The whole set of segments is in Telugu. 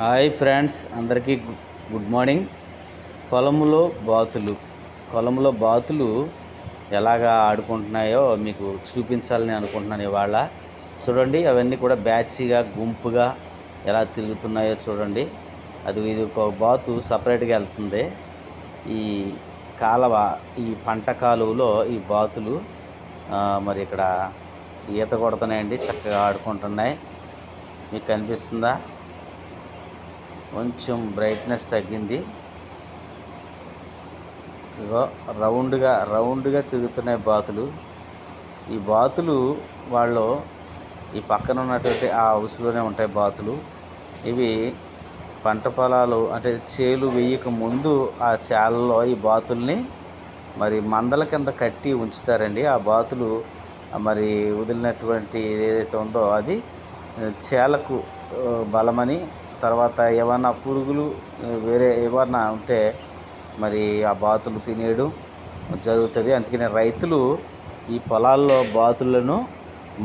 హాయ్ ఫ్రెండ్స్ అందరికీ గుడ్ మార్నింగ్. పొలంలో బాతులు. పొలంలో బాతులు ఎలాగా ఆడుకుంటున్నాయో మీకు చూపించాలని అనుకుంటున్నాను ఇవాళ. చూడండి అవన్నీ కూడా బ్యాచ్గా గుంపుగా ఎలా తిరుగుతున్నాయో చూడండి. అది ఇది ఒక బాతు సపరేట్గా వెళ్తుంది. ఈ కాలవ ఈ పంట కాలువలో ఈ బాతులు మరి ఇక్కడ ఈత కొడుతున్నాయండి చక్కగా ఆడుకుంటున్నాయి. మీకు కనిపిస్తుందా? కొంచెం బ్రైట్నెస్ తగ్గింది. ఇగో రౌండ్గా రౌండ్గా తిరుగుతున్నాయి బాతులు. ఈ బాతులు వాళ్ళు ఈ పక్కన ఉన్నటువంటి ఆ హౌస్లోనే ఉంటాయి బాతులు. ఇవి పంట పొలాలు అంటే చేలు వేయక ముందు ఆ చేలలో ఈ బాతుల్ని మరి మందల కింద కట్టి ఉంచుతారండి. ఆ బాతులు మరి వదిలినటువంటి ఏదైతే ఉందో అది చేలకు బలమని తర్వాత ఏమన్నా పురుగులు వేరే ఏమన్నా ఉంటే మరి ఆ బాతులు తినేయడం జరుగుతుంది. అందుకని రైతులు ఈ పొలాల్లో బాతులను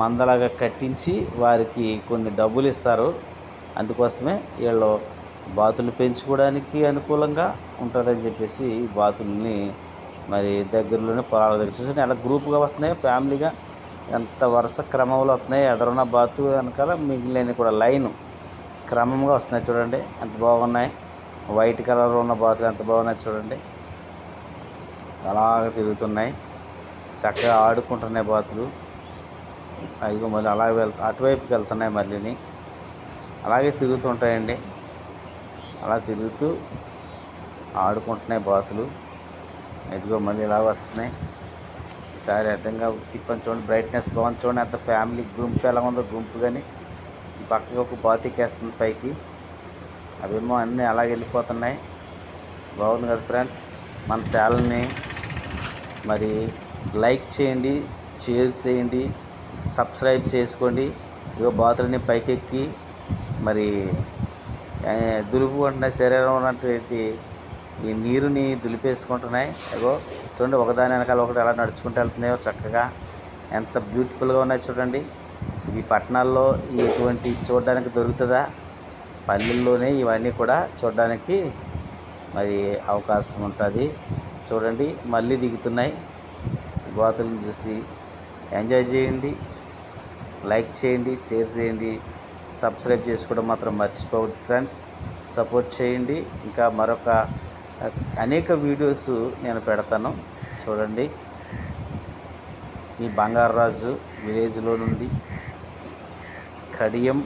మందలాగా కట్టించి వారికి కొన్ని డబ్బులు ఇస్తారు. అందుకోసమే వీళ్ళు బాతులు పెంచుకోవడానికి అనుకూలంగా ఉంటుందని చెప్పేసి ఈ బాతుల్ని మరి దగ్గరలోనే పొలాల దగ్గర చూసి అలా గ్రూప్గా వస్తున్నాయి ఫ్యామిలీగా? ఎంత వరుస క్రమంలో వస్తున్నాయి? ఎదురున్న బాతు వెనకాల మిగిలిన కూడా లైను. క్రమంగా వస్తున్నాయి చూడండి. ఎంత బాగున్నాయి. వైట్ కలర్ ఉన్న బాతులు ఎంత బాగున్నాయి చూడండి. అలాగ తిరుగుతున్నాయి. చక్కగా ఆడుకుంటున్నాయి బాతులు. అదిగో మళ్ళీ అలాగే వెళ్ అటువైపుకి వెళ్తున్నాయి మళ్ళీని. అలాగే తిరుగుతుంటాయండి. అలా తిరుగుతూ ఆడుకుంటున్నాయి బాతులు. ఇదిగో మళ్ళీ ఇలా వస్తున్నాయి. ఈసారి అడ్డంగా తిప్పని చూడండి. బ్రైట్నెస్ బాగుంది చూడండి. అంత ఫ్యామిలీ గుంపు ఎలా ఉందో గుంపు కానీ పక్కకి ఒక బాతికేస్తుంది పైకి. అవేమో అన్నీ అలాగే వెళ్ళిపోతున్నాయి. బాగుంది కదా ఫ్రెండ్స్? మన ఛానల్ని మరి లైక్ చేయండి షేర్ చేయండి సబ్స్క్రైబ్ చేసుకోండి. ఇగో బాతులని పైకెక్కి మరి దులుపుకుంటున్నాయి శరీరం ఉన్నటువంటి ఈ నీరుని దులిపేసుకుంటున్నాయి. ఇగో చూడండి ఒకదాని వెనకాల ఒకటి ఎలా నడుచుకుంటూ వెళ్తున్నాయో చక్కగా. ఎంత బ్యూటిఫుల్గా ఉన్నాయి చూడండి. ఈ పట్టణాల్లో ఇటువంటి చూడడానికి దొరుకుతుందా? పల్లెల్లోనే ఇవన్నీ కూడా చూడడానికి మరి అవకాశం ఉంటుంది. చూడండి మళ్ళీ దిగుతున్నాయి. గోతులను చూసి ఎంజాయ్ చేయండి లైక్ చేయండి షేర్ చేయండి. సబ్స్క్రైబ్ చేసుకోవడం మాత్రం మర్చిపోవద్దు ఫ్రెండ్స్. సపోర్ట్ చేయండి. ఇంకా మరొక అనేక వీడియోస్ నేను పెడతాను. చూడండి. ఈ బంగారరాజు విలేజ్లో నుండి கடியம்